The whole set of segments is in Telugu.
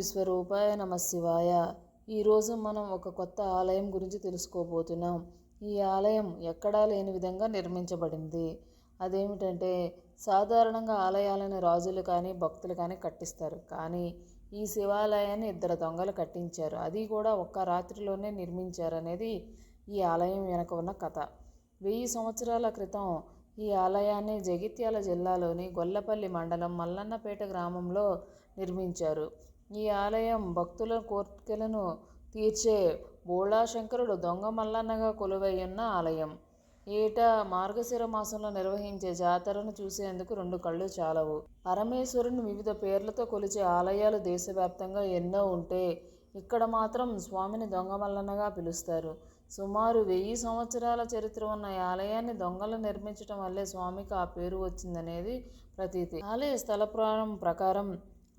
విశ్వరూపాయ నమ శివాయ. ఈరోజు మనం ఒక కొత్త ఆలయం గురించి తెలుసుకోబోతున్నాం. ఈ ఆలయం ఎక్కడా లేని విధంగా నిర్మించబడింది. అదేమిటంటే సాధారణంగా ఆలయాలను రాజులు కానీ భక్తులు కానీ కట్టిస్తారు. కానీ ఈ శివాలయాన్ని ఇద్దరు దొంగలు కట్టించారు. అది కూడా ఒక్క రాత్రిలోనే నిర్మించారు అనేది ఈ ఆలయం వెనక ఉన్న కథ. వెయ్యి సంవత్సరాల క్రితం ఈ ఆలయాన్ని జగిత్యాల జిల్లాలోని గొల్లపల్లి మండలం మల్లన్నపేట గ్రామంలో నిర్మించారు. ఈ ఆలయం భక్తుల కోర్కెలను తీర్చే బోళాశంకరుడు దొంగ మల్లన్నగా కొలువై ఆలయం. ఏటా మార్గశిర మాసంలో నిర్వహించే జాతరను చూసేందుకు రెండు కళ్ళు చాలవు. పరమేశ్వరుని వివిధ పేర్లతో కొలిచే ఆలయాలు దేశవ్యాప్తంగా ఎన్నో ఉంటే ఇక్కడ మాత్రం స్వామిని దొంగమల్లన్నగా పిలుస్తారు. సుమారు వెయ్యి సంవత్సరాల చరిత్ర ఉన్న ఈ ఆలయాన్ని దొంగలు నిర్మించడం వల్లే స్వామికి ఆ పేరు వచ్చిందనేది ప్రతీతి. ఆలయ స్థల పురాణం ప్రకారం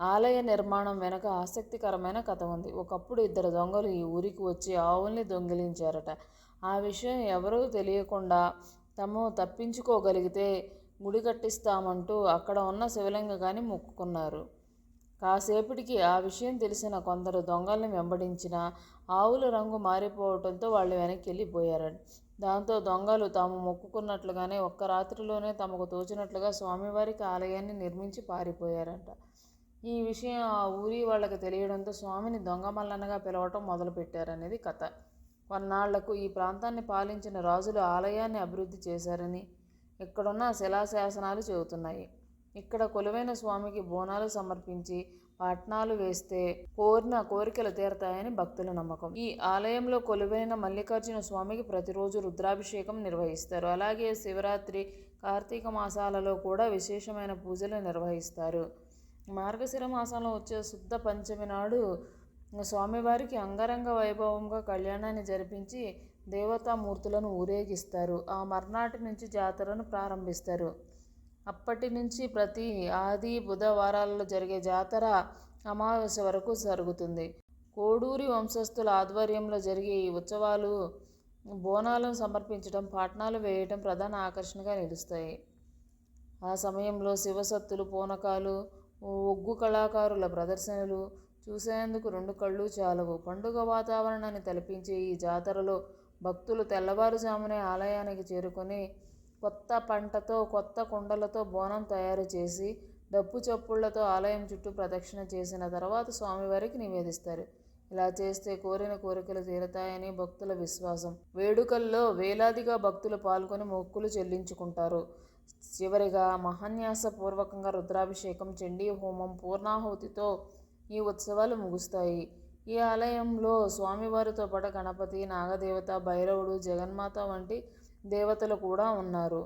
ఆలయ నిర్మాణం వెనక ఆసక్తికరమైన కథ ఉంది. ఒకప్పుడు ఇద్దరు దొంగలు ఈ ఊరికి వచ్చి ఆవుల్ని దొంగిలించారట. ఆ విషయం ఎవరూ తెలియకుండా తము తప్పించుకోగలిగితే గుడి కట్టిస్తామంటూ అక్కడ ఉన్న శివలింగాన్ని మొక్కుకున్నారు. కాసేపటికి ఆ విషయం తెలిసిన కొందరు దొంగల్ని వెంబడించిన ఆవుల రంగు మారిపోవడంతో వాళ్ళు వెనక్కి వెళ్ళిపోయారట దాంతో దొంగలు తాము మొక్కుకున్నట్లుగానే ఒక్క రాత్రిలోనే తమకు తోచినట్లుగా స్వామివారికి ఆలయాన్ని నిర్మించి పారిపోయారట. ఈ విషయం ఆ ఊరి వాళ్ళకి తెలియడంతో స్వామిని దొంగ మల్లన్నగా పిలవటం మొదలుపెట్టారనేది కథ. కొన్నాళ్ళకు ఈ ప్రాంతాన్ని పాలించిన రాజులు ఆలయాన్ని అభివృద్ధి చేశారని ఇక్కడున్న శిలాశాసనాలు చెబుతున్నాయి. ఇక్కడ కొలువైన స్వామికి బోనాలు సమర్పించి పట్నాలు వేస్తే కోరిన కోరికలు తీరతాయని భక్తుల నమ్మకం. ఈ ఆలయంలో కొలువైన మల్లికార్జున స్వామికి ప్రతిరోజు రుద్రాభిషేకం నిర్వహిస్తారు. అలాగే శివరాత్రి కార్తీక మాసాలలో కూడా విశేషమైన పూజలు నిర్వహిస్తారు. మార్గశిర మాసంలో వచ్చే శుద్ధ పంచమి నాడు స్వామివారికి అంగరంగ వైభవంగా కళ్యాణాన్ని జరిపించి దేవతామూర్తులను ఊరేగిస్తారు. ఆ మర్నాటి నుంచి జాతరను ప్రారంభిస్తారు. అప్పటి నుంచి ప్రతి ఆది బుధవారాలలో జరిగే జాతర అమావాస్య వరకు జరుగుతుంది. కోడూరి వంశస్థుల ఆధ్వర్యంలో జరిగే ఈ ఉత్సవాలు బోనాలను సమర్పించడం పాట్నాలు వేయటం ప్రధాన ఆకర్షణగా నిలుస్తాయి. ఆ సమయంలో శివసత్తులు పూనకాలు ఒగ్గు కళాకారుల ప్రదర్శనలు చూసేందుకు రెండు కళ్ళు చాలవు. పండుగ వాతావరణాన్ని తలపించే ఈ జాతరలో భక్తులు తెల్లవారుజామునే ఆలయానికి చేరుకొని కొత్త పంటతో కొత్త కుండలతో బోనం తయారు చేసి డప్పు చప్పుళ్ళతో ఆలయం చుట్టూ ప్రదక్షిణ చేసిన తర్వాత స్వామివారికి నివేదిస్తారు. ఇలా చేస్తే కోరిన కోరికలు తీరతాయని భక్తుల విశ్వాసం. వేడుకల్లో వేలాదిగా భక్తులు పాల్గొని మొక్కులు చెల్లించుకుంటారు. చివరిగా మహాన్యాసపూర్వకంగా రుద్రాభిషేకం చండీ హోమం పూర్ణాహుతితో ఈ ఉత్సవాలు ముగుస్తాయి. ఈ ఆలయంలో స్వామివారితో పాటు గణపతి నాగదేవత భైరవుడు జగన్మాత వంటి దేవతలు కూడా ఉన్నారు.